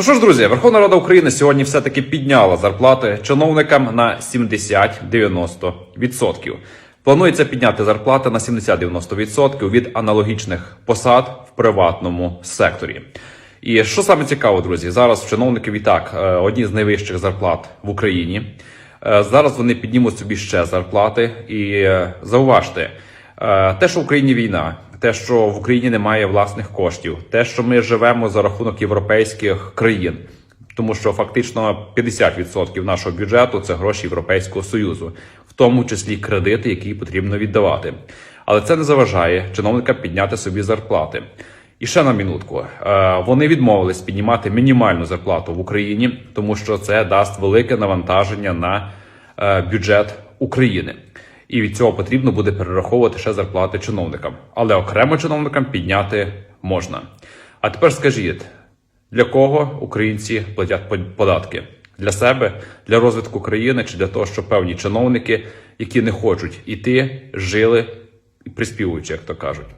Ну що ж, друзі, Верховна Рада України сьогодні все-таки підняла зарплати чиновникам на 70-90%. Планується підняти зарплати на 70-90% від аналогічних посад в приватному секторі. І що саме цікаво, друзі, зараз в чиновників і так е, одні з найвищих зарплат в Україні. Е, Зараз вони піднімуть собі ще зарплати. І е, зауважте, те, що в Україні війна, те, що в Україні немає власних коштів, те, що ми живемо за рахунок європейських країн, тому що фактично 50% нашого бюджету це гроші Європейського союзу, в тому числі кредити, які потрібно віддавати. Але це не заважає чиновникам підняти собі зарплати. І ще на минутку. Е, Вони відмовились піднімати мінімальну зарплату в Україні, тому що це дасть велике навантаження на е, бюджет України. І від цього потрібно буде перераховувати ще зарплати чиновникам. Але окремо чиновникам підняти можна. А тепер скажіть, для кого українці платять податки? Для себе, для розвитку країни чи для того, щоб певні чиновники, які не хочуть іти, жили і приспівуючи, як то кажуть.